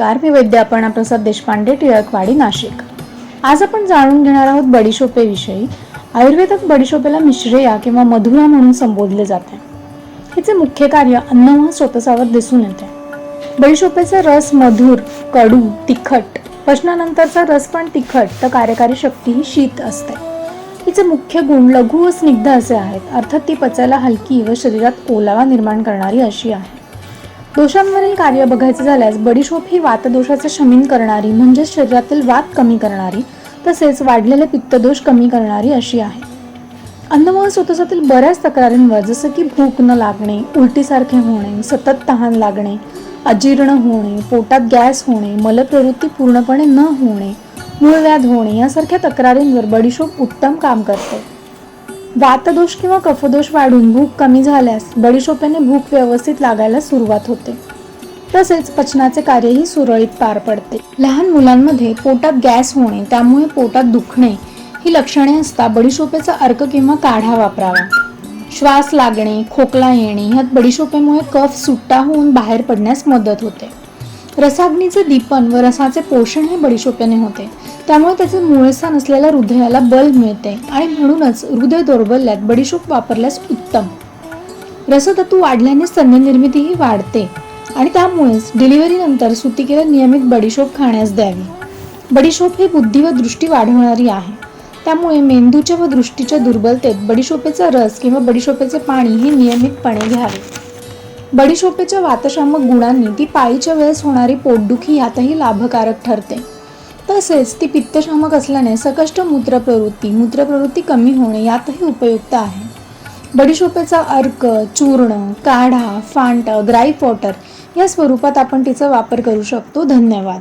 नमस्कार मी वैद्य प्रसाद देशपांडे टिळकवाडी नाशिक. आज आपण जाणून घेणार आहोत बडीशोपेविषयी आयुर्वेदात बडीशोपेला मिश्रेया किंवा मधुरा म्हणून संबोधले जाते. हिचे मुख्य कार्य अन्न व स्रोतसावर दिसून येते. बडीशोपेचा रस मधुर कडू तिखट पचनानंतरचा रस पण तिखट तर कार्यकारी शक्ती ही शीत असते. हिचे मुख्य गुण लघु व स्निग्ध असे आहेत अर्थात ती पचायला हलकी व शरीरात ओलावा निर्माण करणारी अशी आहे. दोषांवरील कार्य बघायचं झाल्यास बडीशोप ही वातदोषाचे शमीन करणारी म्हणजेच शरीरातील वात कमी करणारी तसेच वाढलेले पित्तदोष कमी करणारी अशी आहे. अन्नमळ स्वतःतील बऱ्याच तक्रारींवर जसं की भूक न लागणे उलटीसारखे होणे सतत तहान लागणे अजीर्ण होणे पोटात गॅस होणे मलप्रवृत्ती पूर्णपणे न होणे मूळव्याध होणे यासारख्या तक्रारींवर बडीशोप उत्तम काम करते. वातदोष किंवा कफदोष वाढून भूक कमी झाल्यास बडीशोपेने भूक व्यवस्थित लागायला सुरुवात होते. तसेच पचनाचे कार्यही सुरळीत पार पडते. लहान मुलांमध्ये पोटात गॅस होणे त्यामुळे पोटात दुखणे ही लक्षणे असता बडीशोपेचा अर्क किंवा काढा वापरावा. श्वास लागणे खोकला येणे ह्यात बडीशोपेमुळे कफ सुट्टा होऊन बाहेर पडण्यास मदत होते. रसाग्नीचे दीपन व रसाचे पोषण हे बडीशोपेने होते. त्यामुळे त्याचे मूळस्थान असलेल्या हृदयाला बल मिळते आणि म्हणूनच हृदय दौर्बल्यात बडीशोप वापरल्यास उत्तम. रसधातू वाढल्याने स्तन्यनिर्मितीही वाढते आणि त्यामुळेच डिलिव्हरीनंतर सुतिकेला नियमित बडीशोप खाण्यास द्यावी. बडीशोप ही बुद्धी व दृष्टी वाढवणारी आहे. त्यामुळे मेंदूच्या व दृष्टीच्या दुर्बलतेत बडीशोपेचा रस किंवा बडीशोपेचे पाणी हे नियमितपणे घ्यावे. बडीशोपेच्या वातशामक गुणांनी ती पाळीच्या वेळेस होणारी पोटदुखी यातही लाभकारक ठरते. तसेच ती पित्तशामक असल्याने सकष्ट मूत्रप्रवृत्ती मूत्रप्रवृत्ती कमी होणे यातही उपयुक्त आहे. बडीशोपेचा अर्क चूर्ण काढा फांट ग्राईप वॉटर या स्वरूपात आपण तिचा वापर करू शकतो. धन्यवाद.